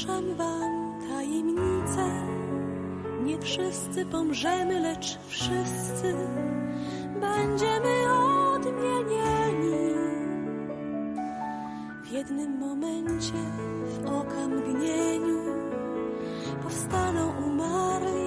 Ogłaszam wam tajemnicę. Nie wszyscy pomrzemy, lecz wszyscy będziemy odmienieni. W jednym momencie, w okamgnieniu, powstaną umarli.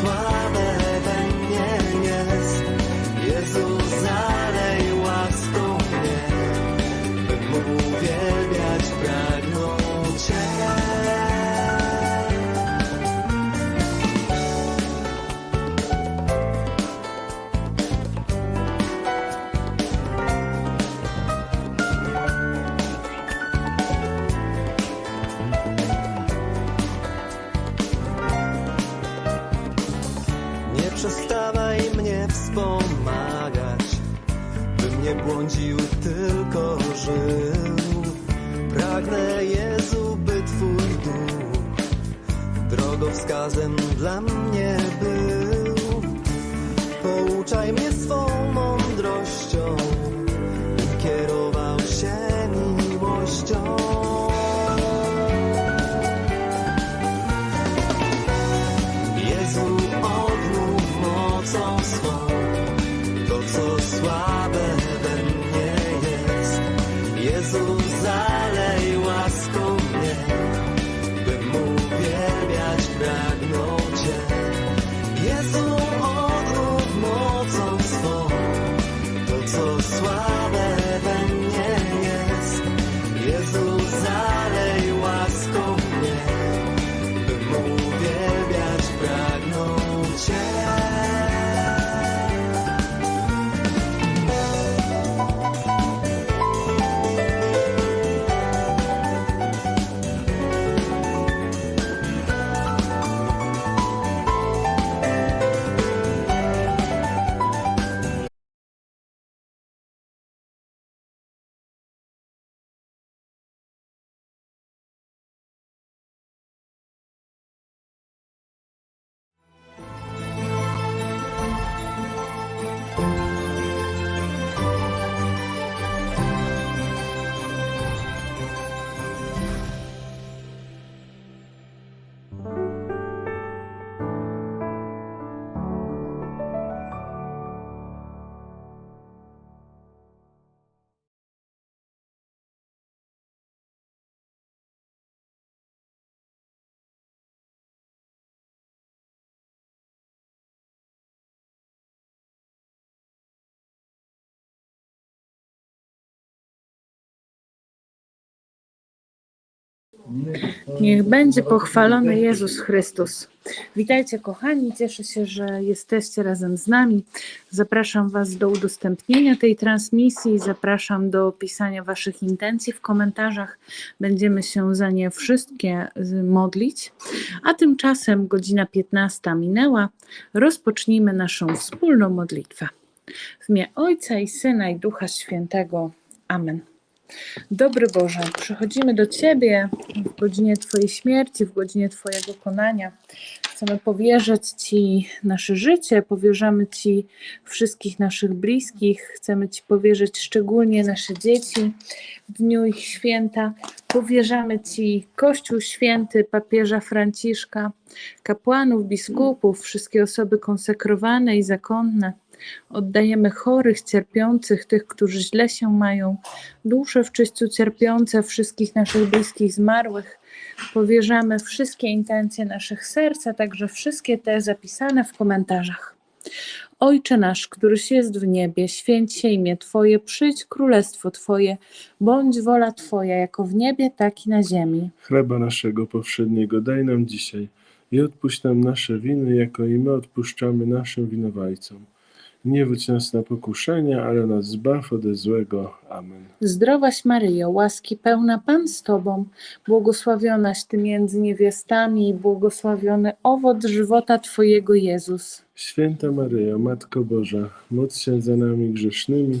smile. Nie błądził, tylko żył. Pragnę Jezu, by Twój duch drogowskazem dla mnie był. Pouczaj mnie swą Niech będzie pochwalony Jezus Chrystus. Witajcie kochani, cieszę się, że jesteście razem z nami. Zapraszam Was do udostępnienia tej transmisji, zapraszam do pisania Waszych intencji w komentarzach. Będziemy się za nie wszystkie modlić. A tymczasem godzina 15 minęła. Rozpocznijmy naszą wspólną modlitwę. W imię Ojca i Syna i Ducha Świętego. Amen. Dobry Boże, przychodzimy do Ciebie w godzinie Twojej śmierci, w godzinie Twojego konania. Chcemy powierzyć Ci nasze życie, powierzamy Ci wszystkich naszych bliskich, chcemy Ci powierzyć szczególnie nasze dzieci w dniu ich święta. Powierzamy Ci Kościół Święty, papieża Franciszka, kapłanów, biskupów, wszystkie osoby konsekrowane i zakonne. Oddajemy chorych, cierpiących, tych, którzy źle się mają, dusze w czyściu cierpiące, wszystkich naszych bliskich zmarłych. Powierzamy wszystkie intencje naszych serc, a także wszystkie te zapisane w komentarzach. Ojcze nasz, któryś jest w niebie, święć się imię Twoje, przyjdź królestwo Twoje, bądź wola Twoja, jako w niebie, tak i na ziemi. Chleba naszego powszedniego daj nam dzisiaj i odpuść nam nasze winy, jako i my odpuszczamy naszym winowajcom. Nie wódź nas na pokuszenia, ale nas zbaw ode złego. Amen. Zdrowaś Maryjo, łaski pełna Pan z Tobą, błogosławionaś Ty między niewiastami i błogosławiony owoc żywota Twojego Jezus. Święta Maryjo, Matko Boża, módl się za nami grzesznymi,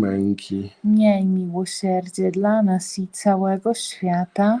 męki, Miej miłosierdzie dla nas i całego świata.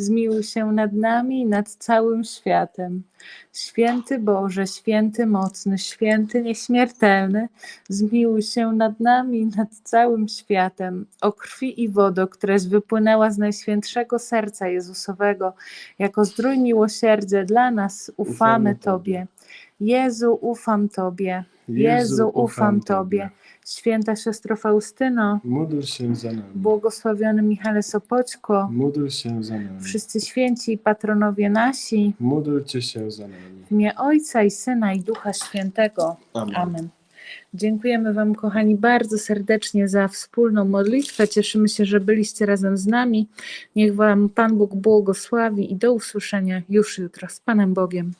zmiłuj się nad nami i nad całym światem. Święty Boże, święty mocny, święty nieśmiertelny, zmiłuj się nad nami i nad całym światem. O krwi i wodo, któraś wypłynęła z najświętszego serca Jezusowego, jako zdrój miłosierdzia dla nas, ufamy Ufamy Tobie. Jezu, ufam Tobie. Jezu, ufam Tobie. Święta siostro Faustyno, Módl się za nami. błogosławiony Michale Sopoćko, Módl się za nami. wszyscy święci i patronowie nasi, Módlcie się za nami. w imię Ojca i Syna i Ducha Świętego. Amen. Amen. Dziękujemy Wam, kochani, bardzo serdecznie za wspólną modlitwę. Cieszymy się, że byliście razem z nami. Niech Wam Pan Bóg błogosławi i do usłyszenia już jutro z Panem Bogiem.